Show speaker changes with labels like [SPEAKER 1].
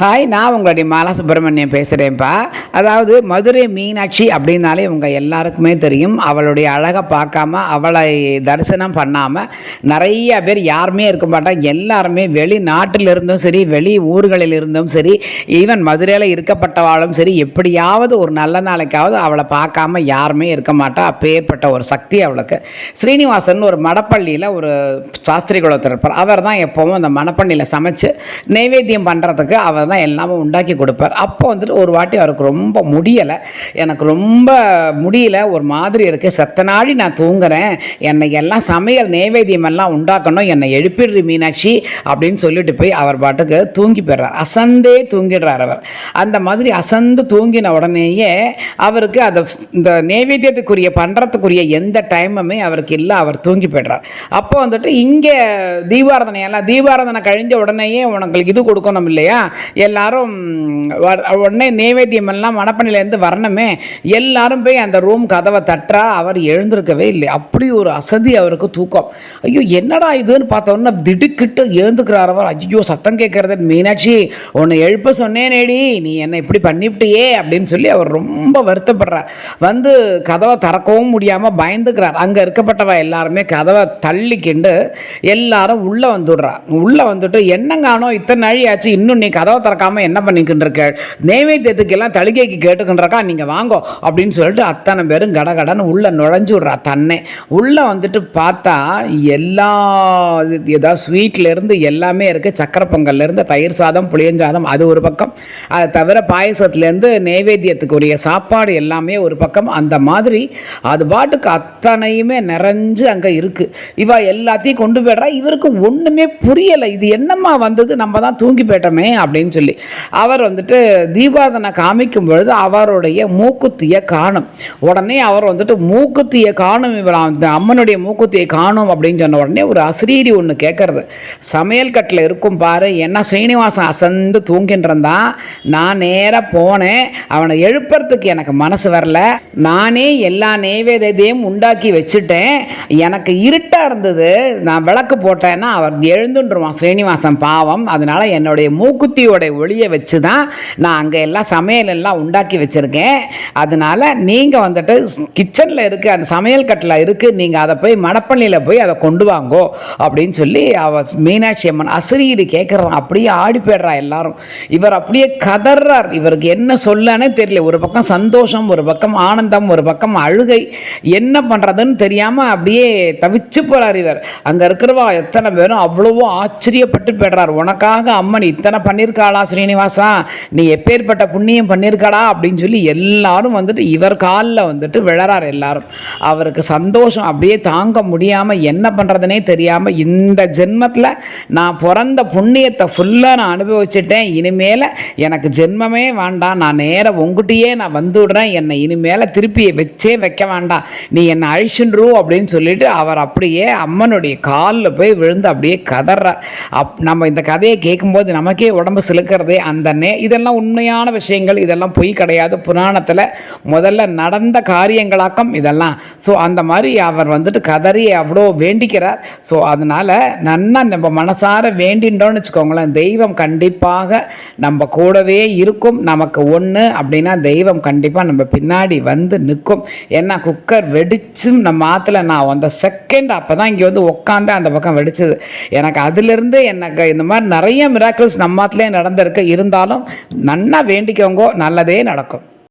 [SPEAKER 1] Hi நான் உங்களுடைய மாலா சுப்பிரமணியம் பேசுகிறேன்ப்பா அதாவது மதுரை மீனாட்சி அப்படின்னாலே உங்கள் எல்லாருக்குமே தெரியும். அவளுடைய அழகை பார்க்காம அவளை தரிசனம் பண்ணாமல் நிறைய பேர் யாருமே இருக்க மாட்டாங்க. எல்லாருமே வெளிநாட்டில் இருந்தும் சரி வெளி ஊர்களில் இருந்தும் சரி ஈவன் மதுரையில் இருக்கப்பட்டவாளும் சரி எப்படியாவது ஒரு நல்ல நாளைக்காவது அவளை பார்க்காம யாருமே இருக்க மாட்டா. அப்பேற்பட்ட ஒரு சக்தி அவளுக்கு. ஸ்ரீனிவாசன் ஒரு மடப்பள்ளியில் ஒரு சாஸ்திரி குலத்தில் இருப்பார் அவர் தான் எப்போவும் அந்த மணப்பள்ளியில் சமைச்சு நைவேத்தியம் பண்ணுறதுக்கு அவர் தான் எல்லாமே உண்டாக்கி கொடுப்பார். அப்போ வந்துட்டு ஒரு வாட்டி அவருக்கு ரொம்ப முடியலை. எனக்கு ரொம்ப முடியல. ஒரு மாதிரி இருக்குது செத்த நாடி நான் தூங்குறேன். என்னை எல்லாம் சமையல் நைவேத்தியம் எல்லாம் உண்டாக்கணும். என்னை எழுப்பிடுறி மீனாட்சி அப்படின்னு சொல்லிட்டு போய் அவர் பாட்டுக்கு தூங்கி போயிடுறார். அசந்தே தூங்கிடுறார் அவர். அந்த மாதிரி அசந்து தூங்கின உடனேயே அவருக்கு அதை இந்த நைவேத்தியத்துக்குரிய பண்ணுறதுக்குரிய எந்த டைமுமே அவருக்கு இல்லை. அவர் தூங்கி போய்டுறார். அப்போ வந்துட்டு இங்கே தீபாராதனை எல்லாம் தீபாராதனை கழிஞ்ச உடனேயே உனக்கு இது கொடுக்கணும் இல்லையா? எல்லாரும் வ- உடனே நைவேத்தியம் எல்லாம் மணப்பணிலேருந்து வரணுமே. எல்லாரும் போய் அந்த ரூம் கதவை தட்டுறா அவர் எழுந்திருக்கவே இல்லை. அப்படி ஒரு அசதி அவருக்கு தூக்கம். ஐயோ என்னடா இதுன்னு பார்த்தோன்னா திடுக்கிட்டு எழுந்துக்கிறார் அவர். ஐயோ சத்தம் கேட்கறது மீனாட்சி உன்னை எழுப்ப சொன்னேனேடி நீ என்னை இப்படி பண்ணிவிட்டியே அப்படின்னு சொல்லி அவர் ரொம்ப வருத்தப்படுறார். வந்து கதவை திறக்கவும் முடியாமல் பயந்துக்கிறார். அங்கே இருக்கப்பட்டவ எல்லாருமே கதவை தள்ளிக்கிண்டு எல்லாரும் உள்ளே வந்துடுறா. உள்ளே வந்துட்டு என்னங்கானோ இத்தனை நாழி ஆச்சு இன்னும் நீ கதவை திறக்காம என்ன பண்ணிக்கிட்டு இருக்க நைவேத்தியத்துக்கு எல்லாம் கேட்டுக்கின்றக்கா நீங்கள் வாங்கோ அப்படின்னு சொல்லிட்டு அத்தனை பேரும் கடகடன்னு உள்ளே நுழைஞ்சு விட்றா தன்னை. உள்ளே வந்துட்டு பார்த்தா எல்லா இது- ஏதாவது ஸ்வீட்லேருந்து எல்லாமே இருக்குது சக்கரை பொங்கல்லேருந்து தயிர் சாதம் புளியஞ்சாதம் அது ஒரு பக்கம். அதை தவிர பாயசத்துலேருந்து நைவேத்தியத்துக்குரிய சாப்பாடு எல்லாமே ஒரு பக்கம். அந்த மாதிரி அது பாட்டுக்கு அத்தனையுமே நிறைஞ்சு அங்கே இருக்குது இவ எல்லாத்தையும் கொண்டு போய்ட்றா. இவருக்கு ஒன்றுமே புரியலை. இது என்னம்மா வந்தது? நம்ம தான் தூங்கி போயிட்டோமே அப்படின்னு சொல்லி. அவர் வந்துட்டு தீபாதனை காமிக்கும் பொழுது அவருடைய மூக்குத்தியை காணும். உடனே அவர் வந்துட்டு மூக்குத்தியை காணும் இவர் அந்த அம்மனுடைய மூக்குத்தியை காணும் அப்படின்னு சொன்ன உடனே ஒரு அசிரீரி ஒன்று கேட்கறது சமையல் கட்டில் இருக்கும் பாரு என்ன ஸ்ரீனிவாசன் அசந்து தூங்கின்றந்தான் நான் நேராக போனேன் அவனை எழுப்புறதுக்கு எனக்கு மனசு வரல நானே எல்லா நெய்வேத்தியத்தையும் உண்டாக்கி வச்சுட்டேன் எனக்கு இருட்டாக இருந்தது நான் விளக்கு போட்டேன்னா அவர் எழுந்துன்றுவான் ஸ்ரீனிவாசன் பாவம் அதனால என்னுடைய மூக்குத்தியோட ஒளியை வச்சு தான் நான் அங்கே எல்லாம் சமையல் எல்லாம் உண்டாக்கி வச்சுருக்கேன். அதனால நீங்கள் வந்துட்டு கிச்சனில் இருக்குது அந்த சமையல் கட்டில் இருக்குது நீங்கள் அதை போய் மணப்பள்ளியில் போய் அதை கொண்டு வாங்கோ அப்படின்னு சொல்லி அவ மீனாட்சி அம்மன் அசிரியர் கேட்குறான் அப்படியே ஆடி போயிடுறா எல்லாரும். இவர் அப்படியே கதறார். இவருக்கு என்ன சொல்லனே தெரியல. ஒரு பக்கம் சந்தோஷம் ஒரு பக்கம் ஆனந்தம் ஒரு பக்கம் அழுகை. என்ன பண்ணுறதுன்னு தெரியாமல் அப்படியே தவிச்சு போகிறார் இவர். அங்கே இருக்கிறவா எத்தனை பேரும் அவ்வளவோ ஆச்சரியப்பட்டு போயிடுறார். உனக்காக அம்மன் இத்தனை பண்ணியிருக்காளா? ஸ்ரீனிவாசா நீ எப்பேற்பட்ட புண்ணியம் பண்ணியிருக்காடா அப்படின்னு சொல்லி எல்லாரும் வந்துட்டு இவர் காலில் வந்துட்டு விழறார் எல்லாரும். அவருக்கு சந்தோஷம் அப்படியே தாங்க முடியாமல் என்ன பண்ணுறதுனே தெரியாமல் இந்த ஜென்மத்தில் நான் பிறந்த புண்ணியத்தை ஃபுல்லாக நான் அனுபவிச்சுட்டேன். இனிமேல் எனக்கு ஜென்மமே வேண்டாம். நான் நேராக உங்ககிட்டயே நான் வந்து விடுறேன் என்னை இனிமேல் திருப்பி வச்சே வைக்க வேண்டாம். நீ என்னை அழிச்சுன்ரு அப்படின்னு சொல்லிட்டு அவர் அப்படியே அம்மனுடைய காலில் போய் விழுந்து அப்படியே கதறார். அப் நம்ம இந்த கதையை கேட்கும்போது நமக்கே உடம்பு இருக்கிறதே அந்த நே இதெல்லாம் உண்மையான விஷயங்கள். இதெல்லாம் பொய் கிடையாது. புராணத்தில் முதல்ல நடந்த காரியங்களாக்கம் இதெல்லாம். ஸோ அந்த மாதிரி அவர் வந்துட்டு கதறி அவ்வளோ வேண்டிக்கிறார். ஸோ அதனால் நன்னா நம்ம மனசார வேண்டின்றோன்னு வச்சுக்கோங்களேன். தெய்வம் கண்டிப்பாக நம்ம கூடவே இருக்கும். நமக்கு ஒன்று அப்படின்னா தெய்வம் கண்டிப்பாக நம்ம பின்னாடி வந்து நிற்கும். ஏன்னா குக்கர் வெடிச்சும் நம்ம ஆற்றுல நான் அந்த செகண்ட் அப்போ தான் இங்கே வந்து உட்காந்து அந்த பக்கம் வெடிச்சது. எனக்கு அதுலேருந்து எனக்கு இந்த மாதிரி நிறைய மிராக்கிள்ஸ் நம்ம ஆத்துலேயே நடந்திருக்கு இருந்தாலும் நன்னா வேண்டிக்கவங்கோ நல்லதே நடக்கும்.